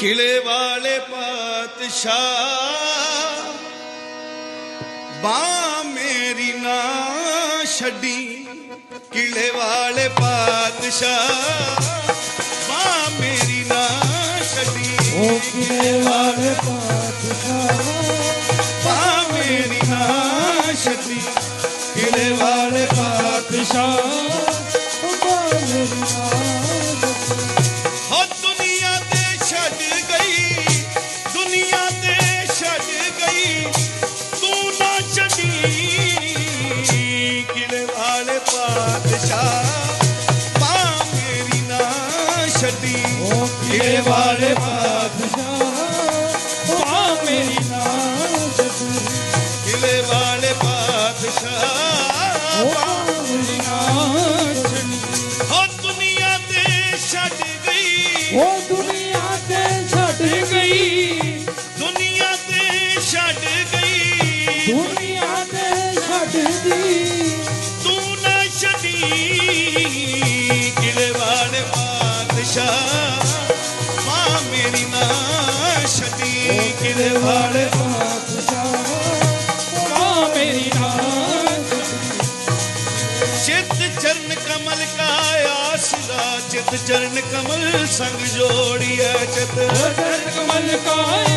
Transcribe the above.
ਕਿਲੇ ਵਾਲੇ ਪਾਤਸ਼ਾਹ ਬਾ ਮੇਰੀ ਨਾ ਛੱਡੀ। ਕਿਲੇ ਵਾਲੇ ਪਾਤਸ਼ਾਹ ਬਾ ਮੇਰੀ ਨਾ ਛੱਡੀ। ਉਹ ਕਿਲੇ ਵਾਲੇ ਪਾਤਸ਼ਾਹ ਬਾ ਮੇਰੀ ਨਾ ਛੱਡੀ। ਕਿਲੇ ਵਾਲੇ ਪਾਤਸ਼ਾਹ ਉਹ ਬਾਲੇ ਨਾਮ ਪਾਤਸ਼ਾਹ ਪਾ ਮੇਰੀ ਨਾ ਛੱਡੀ ਉਹ ਕਿਲੇ ਵਾਲੇ ਪਾਤਸ਼ਾਹ ਬਾ ਮੇਰੀ ਨਾਮ ਜਪੀ ਕਿਲੇ ਵਾਲੇ ਪਾਤਸ਼ਾਹ ਪਾ ਮੇਰੀ ਨਾਮ ਜਪੀ ਹੋ ਦੁਨੀਆ ਤੇ ਛੱਡ ਗਈ ਉਹ ਦੁਨੀਆ ਤੇ ਛੱਡ ਗਈ ਦੁਨੀਆ ਤੇ ਛੱਡ ਗਈ ਦੁਨੀਆ ਤੇ ਛੱਡ ਗਈ ਨਾ ਛੱਡੀ ਕਿਲੇ ਵਾਲੇ ਪਾਤਸ਼ਾਹ ਮਾਂ ਮੇਰੀ ਨਾ ਛੱਡੀ ਕਿਲੇ ਵਾਲੇ ਪਾਤਸ਼ਾਹ ਉਹ ਮੇਰੀ ਨਾਮ ਚਿਤ ਚਰਨ ਕਮਲ ਕਾ ਆਸਰਾ ਚਿਤ ਚਰਨ ਕਮਲ ਸੰਗ ਜੋੜੀਐ ਚਿਤ ਉਹ ਜਨ ਕਮਲ ਕਾ